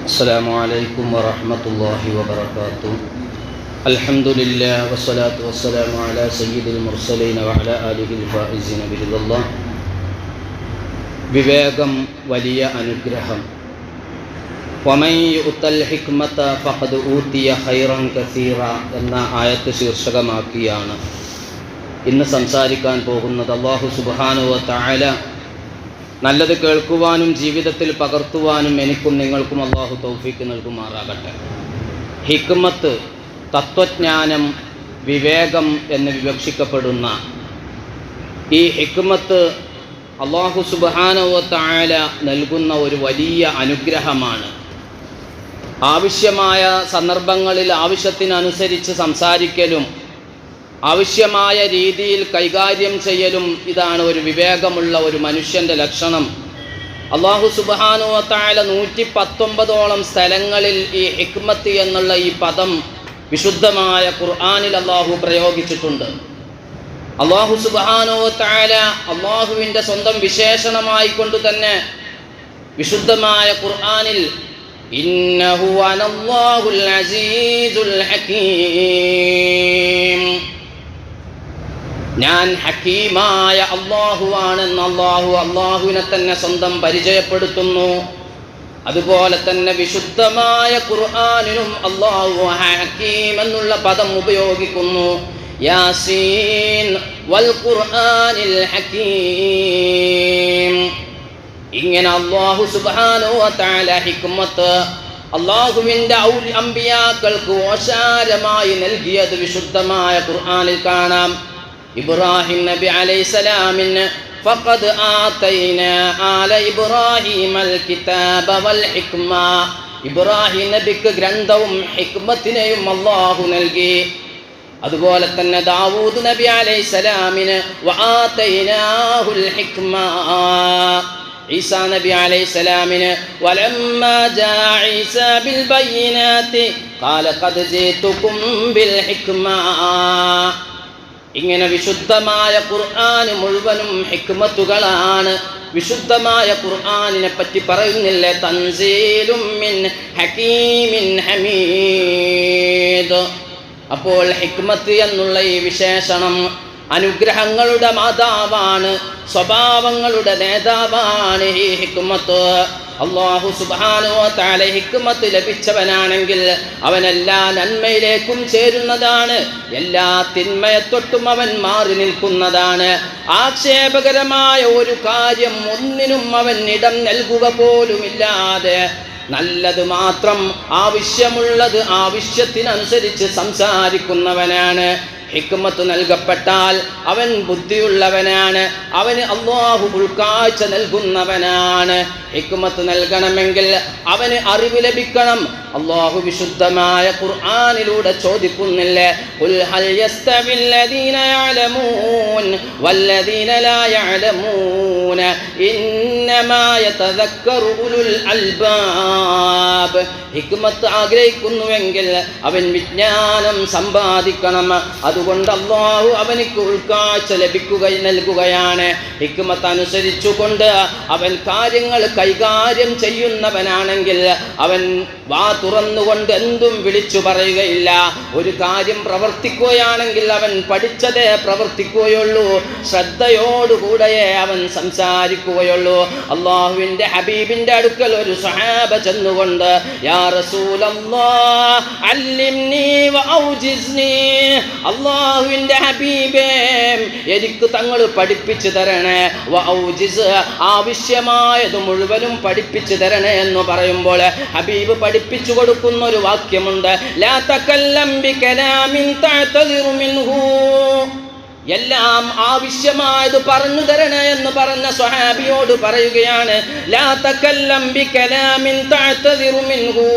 السلام عليكم ورحمة الله وبركاته الحمد لله والصلاة والسلام على سيد المرسلين وعلى آله الفائزين برضا الله വിവേകം വലിയ അനുഗ്രഹം വമൻ യുത്തൽ ഹിക്മത ഫഖദ് ഊത്തിയ ഖൈറൻ കസീറ എന്ന ആയത്ത് ശീർഷകമാക്കിയാണ് ഇന്ന് സംസാരിക്കാൻ പോകുന്നത് അള്ളാഹു സുബ്ഹാനഹു തആല നല്ലത് കേൾക്കുവാനും ജീവിതത്തിൽ പകർത്തുവാനും എനിക്കും നിങ്ങൾക്കും അള്ളാഹു തൗഫീക്ക് നൽകുമാറാകട്ടെ. ഹിക്മത്ത് തത്വജ്ഞാനം വിവേകം എന്ന് വിവക്ഷിക്കപ്പെടുന്ന ഈ ഹിക്മത്ത് അള്ളാഹു സുബാനവത്തായ നൽകുന്ന ഒരു വലിയ അനുഗ്രഹമാണ്. ആവശ്യമായ സന്ദർഭങ്ങളിൽ ആവശ്യത്തിനനുസരിച്ച് സംസാരിക്കലും ആവശ്യമായ രീതിയിൽ കൈകാര്യം ചെയ്യലും ഇതാണ് ഒരു വിവേകമുള്ള ഒരു മനുഷ്യന്റെ ലക്ഷണം. അള്ളാഹു സുബാനുവത്തായ നൂറ്റി പത്തൊമ്പതോളം സ്ഥലങ്ങളിൽ ഈ ഹിക്മത്ത് എന്നുള്ള ഈ പദം വിശുദ്ധമായ ഖുർആാനിൽ അള്ളാഹു പ്രയോഗിച്ചിട്ടുണ്ട്. അള്ളാഹു സുബാനുവത്തായ അള്ളാഹുവിന്റെ സ്വന്തം വിശേഷണമായി കൊണ്ട് തന്നെ വിശുദ്ധമായ ഖുർആാനിൽ ഇന്നഹു അനല്ലാഹുൽ അസീസുൽ ഹകീം. ഞാൻ ഹക്കീമായ അള്ളാഹുവാണെന്ന് അള്ളാഹു അള്ളാഹുവിനെ തന്നെ സ്വന്തം പരിചയപ്പെടുത്തുന്നു. അതുപോലെ തന്നെ വിശുദ്ധമായ ഖുർആാനിനും അള്ളാഹു ഹക്കീം എന്നുള്ള പദം ഉപയോഗിക്കുന്നു. യാസീൻ വൽ ഖുർആനിൽ ഹകീം ഇങ്ങനെ അള്ളാഹു സുബാനോ വതആല ഹിക്മത്ത് അള്ളാഹുവിന്റെ അമ്പിയാക്കൾക്ക് ഓശാരമായി നൽകിയത് വിശുദ്ധമായ ഖുർആാനിൽ കാണാം. ഇബ്രാഹിം നബി അലൈഹിസ്സലാമിന് فقد آتينا آل إبراهيم الكتاب والحكمة ഇബ്രാഹിം നബിക്ക് ഗ്രന്ഥവും ഹിക്മത്തിനെയും അള്ളാഹു നൽകി അതുപോലെ തന്നെ ദാവൂദ് നബി അലൈഹി സ്വലാമിന് ഈസാ നബി അലൈഹി സ്വലാമിന് ولما ഇങ്ങനെ വിശുദ്ധമായ ഖുർആൻ മുഴുവനും ഹിക്മത്തുകളാണ്. വിശുദ്ധമായ ഖുർആനിനെ പറ്റി പറയുന്നില്ലേ? തൻസീലും മിൻ ഹമീദ്. അപ്പോൾ ഹിക്മത്ത് എന്നുള്ള ഈ വിശേഷണം അനുഗ്രഹങ്ങളുടെ മാതാവാണ് സ്വഭാവങ്ങളുടെ നേതാവാണ് ഈ ഹിക്കുമത്ത് അള്ളാഹു സുബാനോ താല ഹിക്കുമത്ത് ലഭിച്ചവനാണെങ്കിൽ അവനെല്ലാ നന്മയിലേക്കും ചേരുന്നതാണ് എല്ലാ തിന്മയത്തൊട്ടും അവൻ മാറി നിൽക്കുന്നതാണ്. ആക്ഷേപകരമായ ഒരു കാര്യം ഒന്നിനും അവൻ ഇടം നൽകുക പോലുമില്ലാതെ നല്ലത് മാത്രം ആവശ്യമുള്ളത് ആവശ്യത്തിനനുസരിച്ച് സംസാരിക്കുന്നവനാണ്. ഹിക്മത്ത് നൽകപ്പെട്ടാൽ അവൻ ബുദ്ധിയുള്ളവനാണ്. അവന് അള്ളാഹു ഉൾക്കാഴ്ച നൽകുന്നവനാണ്. ഹിക്മത്ത് നൽകണമെങ്കിൽ അവന് അറിവ് ലഭിക്കണം. അള്ളാഹു വിശുദ്ധമായ ഖുർആാനിലൂടെ ചോദിക്കുന്നില്ലേ? ഹിക്മത്ത് ആഗ്രഹിക്കുന്നുവെങ്കിൽ അവൻ വിജ്ഞാനം സമ്പാദിക്കണം. അതുകൊണ്ട് അള്ളാഹു അവനിക്ക് ഉൾക്കാഴ്ച ലഭിക്കുക നൽകുകയാണ്. ഹിക്മത്ത് അനുസരിച്ചുകൊണ്ട് അവൻ കാര്യങ്ങൾ കൈകാര്യം ചെയ്യുന്നവനാണെങ്കിൽ അവൻ വാ തുറന്നുകൊണ്ട് എന്തും വിളിച്ചു പറയുകയില്ല. ഒരു കാര്യം പ്രവർത്തിക്കുകയാണെങ്കിൽ അവൻ പഠിച്ചതേ പ്രവർത്തിക്കുകയുള്ളൂ. ശ്രദ്ധയോടുകൂടെയേ അവൻ സംസാരിക്കുകയുള്ളൂ. അള്ളാഹുവിന്റെ ഹബീബിന്റെ അടുക്കൽ ഒരു സഹാബ ചെന്നുകൊണ്ട് അള്ളാഹുവിന്റെ ഹബീബേ എനിക്ക് തങ്ങൾ പഠിപ്പിച്ചു തരണേ. ആവശ്യമായത് മുഴുവനും പഠിപ്പിച്ചു തരണേ എന്ന് പറയുമ്പോൾ ഹബീബ് പഠിപ്പിച്ചു കൊടുക്കുന്ന ഒരു വാക്യമുണ്ട് എല്ലാം ആവശ്യമായത് പറഞ്ഞു തരണേ എന്ന് പറഞ്ഞ സ്വഹാബിയോട് പറയുകയാണ് ലാ തകല്ലം ബികലാമിൻ തഅതദിറു മിൻഹു.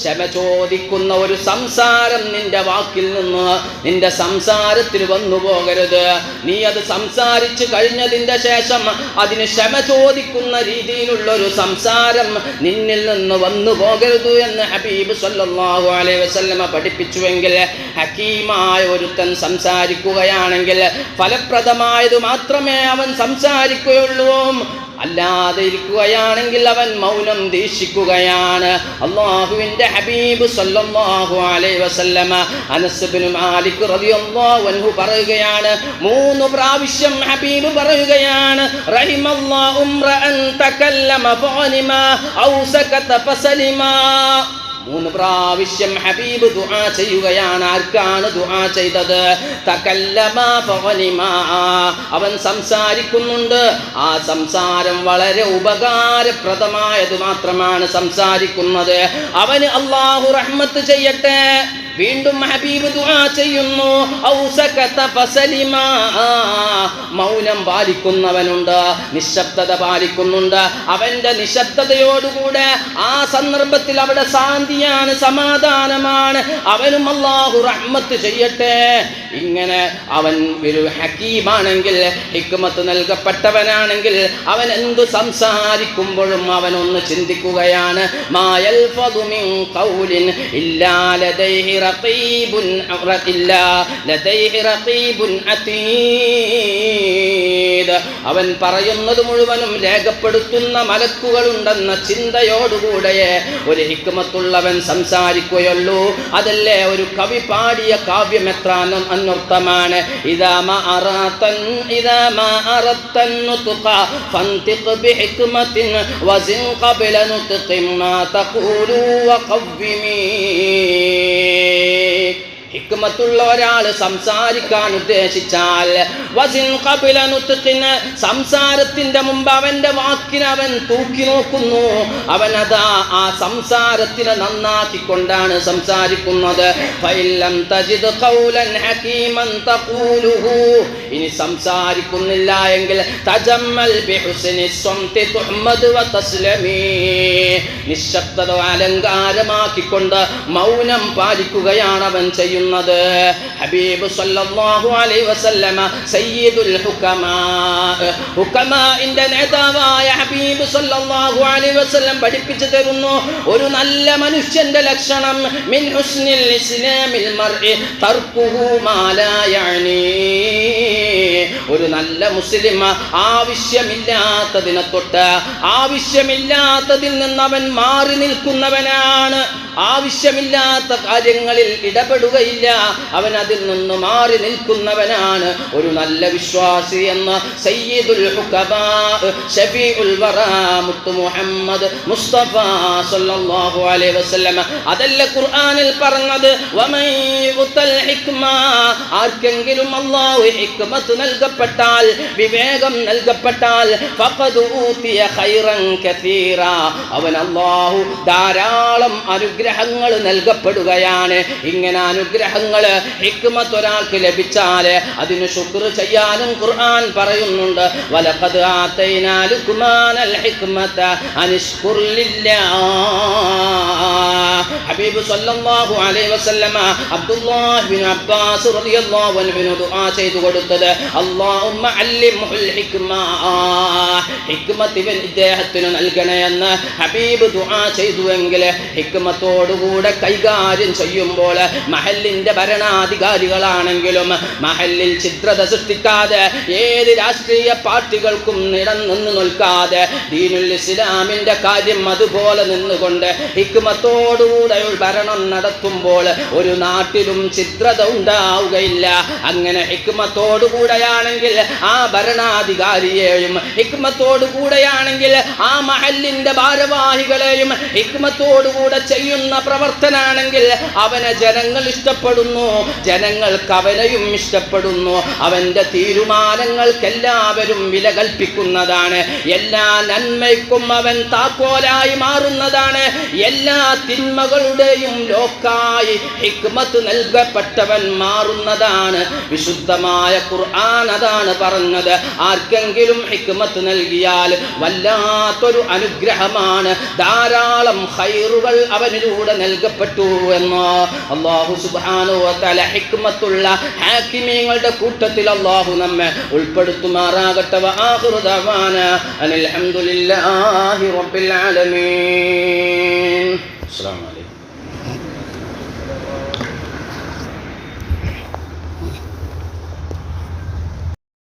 ക്ഷമ ചോദിക്കുന്ന ഒരു സംസാരം നിന്റെ വാക്കിൽ നിന്ന് നിന്റെ സംസാരത്തിൽ വന്നു പോകരുത്. നീ അത് സംസാരിച്ചു കഴിഞ്ഞതിന്റെ ശേഷം അതിന് ക്ഷമ ചോദിക്കുന്ന രീതിയിലുള്ളൊരു സംസാരം നിന്നിൽ നിന്ന് വന്നു പോകരുത് എന്ന് ഹബീബ് സല്ലാഹു അലൈ വസല്ലമ പഠിപ്പിച്ചുവെങ്കിൽ ഹക്കീമായ ഒരുത്തൻ സംസാരിക്കുകയാണെങ്കിൽ ഫലപ്രദമായത് മാത്രമേ അവൻ സംസാരിക്കുകയുള്ളൂ. അല്ലാതെ ഇരിക്കുകയാണെങ്കിൽ അവൻ മൗനം ദീക്ഷിക്കുകയാണ്. അള്ളാഹുവിന്റെ ഹബീബ് സല്ലല്ലാഹു അലൈഹി വസല്ലമ അനസ് ബിൻ മാലിക് റളിയല്ലാഹു അൻഹു പറയുകയാണ്. മൂന്ന് പ്രാവശ്യം ഹബീബ് പറയുകയാണ്. റഹിമല്ലാഹു ഉംറഅൻ തകല്ലമ ഫഅലിമ ഔ സകത ഫസലിമ. മൂന്ന് പ്രാവശ്യം ഹബീബ് ദുആ ചെയ്യുകയാണ്. ആർക്കാണ് ദുആ ചെയ്തത്? അവൻ സംസാരിക്കുന്നുണ്ട്. ആ സംസാരം വളരെ ഉപകാരപ്രദമായത് മാത്രമാണ് സംസാരിക്കുന്നത്. അവന് അള്ളാഹു റഹ്മത്ത് ചെയ്യട്ടെ. വീണ്ടും ഹബീബ് ദുആ ചെയ്യുന്നു. മൗനം പാലിക്കുന്നവനുണ്ട് നിശബ്ദത പാലിക്കുന്നുണ്ട്. അവന്റെ നിശബ്ദതയോടുകൂടെ ആ സന്ദർഭത്തിൽ അവിടെ ശാന്തിയാണ് സമാധാനമാണ്. അവനും അള്ളാഹു റഹ്മത്ത് ചെയ്യട്ടെ. ഇങ്ങനെ അവൻ ഒരു ഹക്കീമാണെങ്കിൽ ഹിക്മത്ത് നൽകപ്പെട്ടവനാണെങ്കിൽ അവൻ എന്തു സംസാരിക്കുമ്പോഴും അവൻ ഒന്ന് ചിന്തിക്കുകയാണ് മായൽ ഖൗലിൻ ഇല്ലാ ലദൈഹി الله لديه رقيب അതീദ്. അവൻ പറയുന്നത് മുഴുവനും രേഖപ്പെടുത്തുന്ന മലക്കുകളുണ്ടെന്ന ചിന്തയോടുകൂടെ ഒരു ഹിക്മത്തുള്ളവൻ സംസാരിക്കുകയുള്ളൂ. അതല്ലേ ഒരു കവി പാടിയ കാവ്യം എത്ര അന- അന്വർത്ഥമാണ്. ഇതാമ അറാത്തൻ ഇതാമ അറത്തൻ ഫന്തിഖ് ബിഹിക്മത്തിൻ വസിൻ ഖബല നുത്ഖിൻ മാ തഖൂലു വഖവ്വിമീ ഹിക്മത്തുള്ള ഒരാൾ സംസാരിക്കാൻ ഉദ്ദേശിച്ചാൽ സംസാരത്തിന്റെ മുമ്പ് അവന്റെ വാക്കിന് അവൻ തൂക്കി നോക്കുന്നു. അവൻ അതാ ആ സംസാരത്തിനെ നന്നാക്കിക്കൊണ്ടാണ് സംസാരിക്കുന്നത്. ഇനി സംസാരിക്കുന്നില്ല എങ്കിൽ നിശബ്ദത അലങ്കാരമാക്കിക്കൊണ്ട് മൗനം പാലിക്കുകയാണ് അവൻ ചെയ്യുന്നത്. ഹബീബ് സല്ലല്ലാഹു അലൈഹി വസല്ലമ സയ്യിദുൽ ഹുകമാ ഹുകമാഇന്റെ നേതാവായ ഹബീബ് സല്ലല്ലാഹു അലൈഹി വസല്ലം പഠിപ്പിച്ചു തരുന്നു. ഒരു നല്ല മനുഷ്യന്റെ ലക്ഷണം മിൻ ഹുസ്നിൽ ഇസ്ലാമിൽ മർഇ തർക്കുഹു യഅനീ ഒരു നല്ല മുസ്ലിം ആവശ്യമില്ലാത്തതിനെ തൊട്ട് ആവശ്യമില്ലാത്തതിൽ നിന്ന് അവൻ മാറി നിൽക്കുന്നവനാണ്. ആവശ്യമില്ലാത്ത കാര്യങ്ങളിൽ ഇടപെടുകയില്ല. അവൻ അതിൽ നിന്ന് മാറി നിൽക്കുന്നവനാണ് ഒരു നല്ല വിശ്വാസി എന്ന് സയ്യിദുൽ ഷഫീഉൽ മുത്തു മുഹമ്മദ് മുസ്തഫ സല്ലല്ലാഹു അലൈഹി വസല്ലമ. അതല്ല ഖുർആനിൽ പറഞ്ഞത് വമൻ യുതൽ ഹിക്മ. ആർക്കെങ്കിലും അല്ലാഹു ഹിക്മത്ത് നൽകപ്പെട്ടാൽ വിവേകം നൽകപ്പെട്ടാൽ ഫഖദ് ഊതിയ ഖൈറൻ കസീറ. അവൻ അല്ലാഹു ധാരാളം അനുഗ്രഹങ്ങൾ നൽകപ്പെടുകയാണ്. ഇങ്ങനെ അനുഗ്രഹങ്ങൾ ഹിക്മത്ത് ഒരാൾക്ക് ലഭിച്ചാൽ അതിന് ശുക്ർ ചെയ്യാനും ഖുർആൻ പറയുന്നുണ്ട്. ലില്ലാഹ്. ഹബീബ് സല്ലല്ലാഹു അലൈഹി വസല്ലമ അബ്ബാസ് റളിയല്ലാഹു അൻഹു ദുആ ചെയ്തു അല്ലാഹുമ്മ ഹിക്മത്ത് ഇദ്ദേഹത്തിന് നൽകണേ എന്ന് ഹബീബ് ദുആ ചെയ്തുവെങ്കിൽ ഹിക്മത്തോടുകൂടെ കൈകാര്യം ചെയ്യുമ്പോൾ മഹലിന്റെ ഭരണാധികാരികളാണെങ്കിലും മഹലിൽ ചിത്രത സൃഷ്ടിക്കാതെ ഏത് രാഷ്ട്രീയ പാർട്ടികൾക്കും ഇടം നിന്ന് നിൽക്കാതെ ദീനുൽ ഇസ്ലാമിന്റെ കാര്യം അതുപോലെ നിന്നുകൊണ്ട് ഹിക്മത്തോടുകൂടെ ഭരണം നടത്തുമ്പോൾ ഒരു നാട്ടിലും ചിത്രത ഉണ്ടാവുകയില്ല. അങ്ങനെ ഹിക്മത്തോടുകൂടെയാണെങ്കിൽ ആ ഭരണാധികാരിയെയും ഹിക്മത്തോടുകൂടെയാണെങ്കിൽ ആ മഹലിന്റെ ഭാരവാഹികളെയും ഹിക്മത്തോടുകൂടെ ചെയ്യുന്ന പ്രവർത്തനാണെങ്കിൽ അവനെ ജനങ്ങൾ ഇഷ്ടപ്പെടുന്നു. ജനങ്ങൾക്ക് അവനെയും ഇഷ്ടപ്പെടുന്നു. അവന്റെ തീരുമാനങ്ങൾക്ക് എല്ലാവരും വില കൽപ്പിക്കുന്നതാണ്. എല്ലാ നന്മയ്ക്കും അവൻ താക്കോലായി മാറുന്നതാണ്. എല്ലാ തിന്മകളുടെയും ലോക്കായി ഹിക്മത്ത് നൽകപ്പെട്ടവൻ മാറുന്നതാണ്. വിശുദ്ധമായ ഖുർആൻ അതാണ് പറഞ്ഞത്. ആർക്കെങ്കിലും ഹിക്മത്ത് നൽകിയാൽ വല്ലാത്തൊരു അനുഗ്രഹമാണ്. ധാരാളം ഹൈറുകൾ അവനിലൂടെ നൽകപ്പെട്ടു എന്ന് അള്ളാഹു സുബ്ഹാനഹു വ തആല ഹിക്മത്തുള്ള ഹാക്കിമീങ്ങളുടെ കൂട്ടത്തിൽ അള്ളാഹു നമ്മെ ഉൾപ്പെടുത്തുമാറാകട്ടെ. അനിൽ ഹംദുലില്ലാഹി റബ്ബിൽ ആലമീൻ. അസ്സലാമു അലൈക്കും.